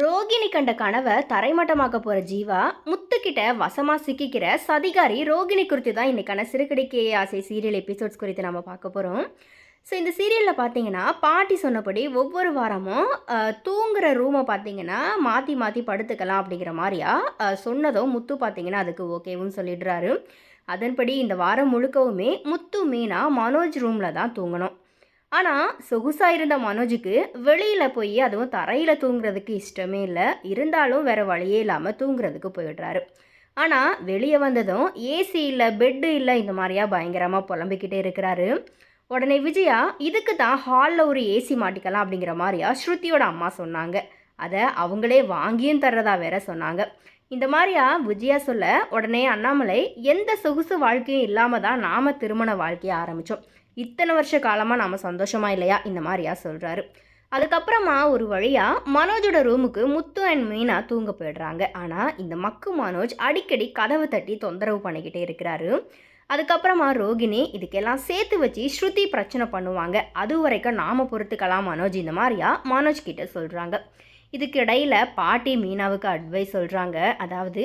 ரோகிணி கண்ட கனவை தரைமட்டமாக்க போற ஜீவா முத்துக்கிட்ட வசமா சிக்கிக்கிற சதிகாரி ரோகிணி குறித்து தான் இன்னைக்கான சிறுகடிக்கே ஆசை சீரியல் எபிசோட்ஸ் குறித்து நம்ம பார்க்க போகிறோம் ஸோ இந்த சீரியலில் பார்த்தீங்கன்னா பாட்டி சொன்னபடி ஒவ்வொரு வாரமும் தூங்குற ரூமை பார்த்தீங்கன்னா மாற்றி மாற்றி படுத்துக்கலாம் அப்படிங்கிற மாதிரியா? சொன்னதும் முத்து பார்த்தீங்கன்னா அதுக்கு ஓகேவும் சொல்லிடுறாரு. அதன்படி இந்த வாரம் முழுக்கவுமே முத்து மீனா மனோஜ் ரூமில் தான் தூங்கணும். ஆனால் சொகுசாக இருந்த மனோஜுக்கு வெளியில் போய் அதுவும் தரையில் தூங்குறதுக்கு இஷ்டமே இல்லை. இருந்தாலும் வேற வழியே இல்லாமல் தூங்குறதுக்கு போயிடுறாரு. ஆனால் வெளியே வந்ததும் ஏசி இல்லை பெட்டு இல்லை இந்த மாதிரியா பயங்கரமாக புலம்பிக்கிட்டே இருக்கிறாரு. உடனே விஜயா இதுக்கு தான் ஹாலில் ஒரு ஏசி மாட்டிக்கலாம் அப்படிங்கிற மாதிரியா ஸ்ருதியோட அம்மா சொன்னாங்க. அதை அவங்களே வாங்கியும் தர்றதா வேற சொன்னாங்க. இந்த மாதிரியா விஜயா சொல்ல உடனே அண்ணாமலை எந்த சொகுசு வாழ்க்கையும் இல்லாமல் தான் நாம் திருமண வாழ்க்கையை ஆரம்பித்தோம் இத்தனை வருஷ காலமாக நாம் சந்தோஷமா இல்லையா? இந்த மாதிரியா சொல்கிறாரு அதுக்கப்புறமா ஒரு வழியாக மனோஜோட ரூமுக்கு முத்து அண்ட் மீனா தூங்க போயிடுறாங்க. ஆனால் இந்த மக்கு மனோஜ் அடிக்கடி கதவு தட்டி தொந்தரவு பண்ணிக்கிட்டே இருக்கிறாரு. அதுக்கப்புறமா ரோகிணி இதுக்கெல்லாம் சேர்த்து வச்சு ஸ்ருதி பிரச்சனை பண்ணுவாங்க. அது வரைக்கும் நாம பொறுத்துக்கலாம் மனோஜ். இந்த மாதிரியா மனோஜ் கிட்ட சொல்கிறாங்க இதுக்கு பாட்டி மீனாவுக்கு அட்வைஸ் சொல்கிறாங்க அதாவது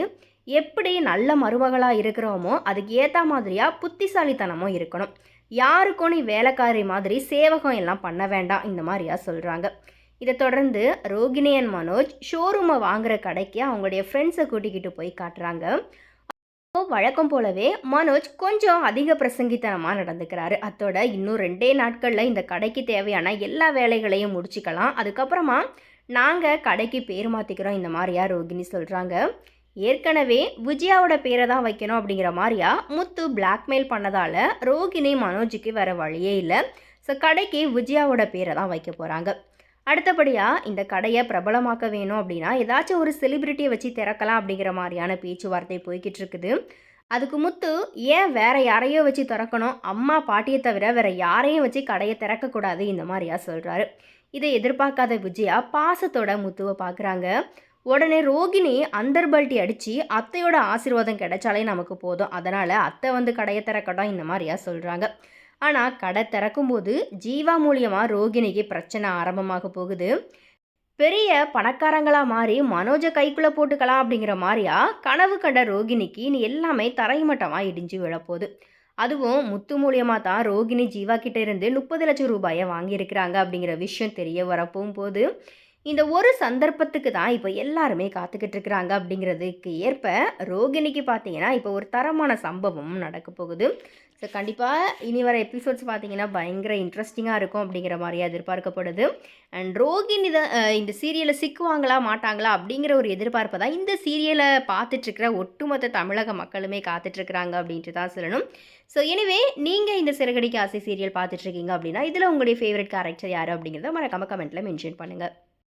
எப்படி நல்ல மருமகளாக இருக்கிறோமோ அதுக்கு ஏற்ற மாதிரியாக புத்திசாலித்தனமும் இருக்கணும். யாருக்கும் நீ வேலைக்காரி மாதிரி சேவகம் எல்லாம் பண்ண வேண்டாம் இந்த மாதிரியா சொல்கிறாங்க இதை தொடர்ந்து ரோகிணி மனோஜ் ஷோரூமை வாங்குற கடைக்கு அவங்களுடைய ஃப்ரெண்ட்ஸை கூட்டிக்கிட்டு போய் காட்டுறாங்க. வழக்கம் போலவே மனோஜ் கொஞ்சம் அதிக பிரசங்கித்தனமாக நடந்துக்கிறாரு. அத்தோட இன்னும் ரெண்டே நாட்களில் இந்த கடைக்கு தேவையான எல்லா வேலைகளையும் முடிச்சுக்கலாம். அதுக்கப்புறமா நாங்கள் கடைக்கு பேர் மாற்றிக்கிறோம் இந்த மாதிரியா ரோகிணி சொல்கிறாங்க ஏற்கனவே விஜயாவோட பேரை தான் வைக்கணும் அப்படிங்கிற மாதிரியா? முத்து பிளாக்மெயில் பண்ணதால் ரோகிணி மனோஜுக்கு வேற வழியே இல்லை. ஸோ கடைக்கு விஜயாவோட பேரை தான் வைக்க போகிறாங்க அடுத்தபடியாக இந்த கடையை பிரபலமாக்க வேணும் அப்படின்னா ஏதாச்சும் ஒரு செலிபிரிட்டியை வச்சு திறக்கலாம் அப்படிங்கிற மாதிரியான பேச்சுவார்த்தை போய்கிட்டு இருக்குது. அதுக்கு முத்து ஏன் வேற யாரையோ வச்சு திறக்கணும்? அம்மா பாட்டியை தவிர வேற யாரையும் வச்சு கடையை திறக்கக்கூடாது இந்த மாதிரியா சொல்கிறாரு இதை எதிர்பார்க்காத விஜயா பாசத்தோட முத்துவை பார்க்குறாங்க. உடனே ரோகிணி அந்தர்பல்ட்டி அடித்து அத்தையோட ஆசீர்வாதம் கிடைச்சாலே நமக்கு போதும். அதனால் அத்தை வந்து கடையை திறக்கட்டும் இந்த மாதிரியா சொல்கிறாங்க ஆனால் கடை திறக்கும்போது ஜீவா மூலியமாக ரோகிணிக்கு பிரச்சனை ஆரம்பமாக போகுது. பெரிய பணக்காரங்களாக மாறி மனோஜை கைக்குள்ளே போட்டுக்கலாம் அப்படிங்கிற மாதிரியா கனவு கண்ட ரோகிணிக்கு நீ எல்லாமே தரைமட்டமாக இடிஞ்சு விழப்போகுது. அதுவும் முத்து மூலியமாக தான் ரோகிணி ஜீவா கிட்டே இருந்து முப்பது லட்சம் ரூபாயை வாங்கியிருக்கிறாங்க அப்படிங்கிற விஷயம் தெரிய வரப்போகும் போது இந்த ஒரு சந்தர்ப்பத்துக்கு தான் இப்போ எல்லாருமே காத்துக்கிட்டு இருக்கிறாங்க அப்படிங்கிறதுக்கு ஏற்ப ரோகிணிக்கு பார்த்தீங்கன்னா இப்போ ஒரு தரமான சம்பவம் நடக்க போகுது. ஸோ கண்டிப்பாக இனி வர எபிசோட்ஸ் பார்த்தீங்கன்னா பயங்கர இன்ட்ரெஸ்டிங்காக இருக்கும் அப்படிங்கிற மாதிரியா எதிர்பார்க்கப்படுது. அண்ட் ரோகிணி தான் இந்த சீரியலை சிக்குவாங்களா மாட்டாங்களா அப்படிங்கிற ஒரு எதிர்பார்ப்பை தான் இந்த சீரியலை பார்த்துட்ருக்கிற ஒட்டுமொத்த தமிழக மக்களுமே காத்துட்ருக்குறாங்க அப்படின்ட்டு தான் சொல்லணும். ஸோ எனிவே நீங்கள் இந்த சிறகடிக்கு ஆசை சீரியல் பார்த்துட்ருக்கீங்க அப்படின்னா இதில் உங்களுடைய ஃபேவரட் கேரக்டர் யார் அப்படிங்கிறத மறக்காம கமெண்ட்டில் மென்ஷன் பண்ணுங்கள்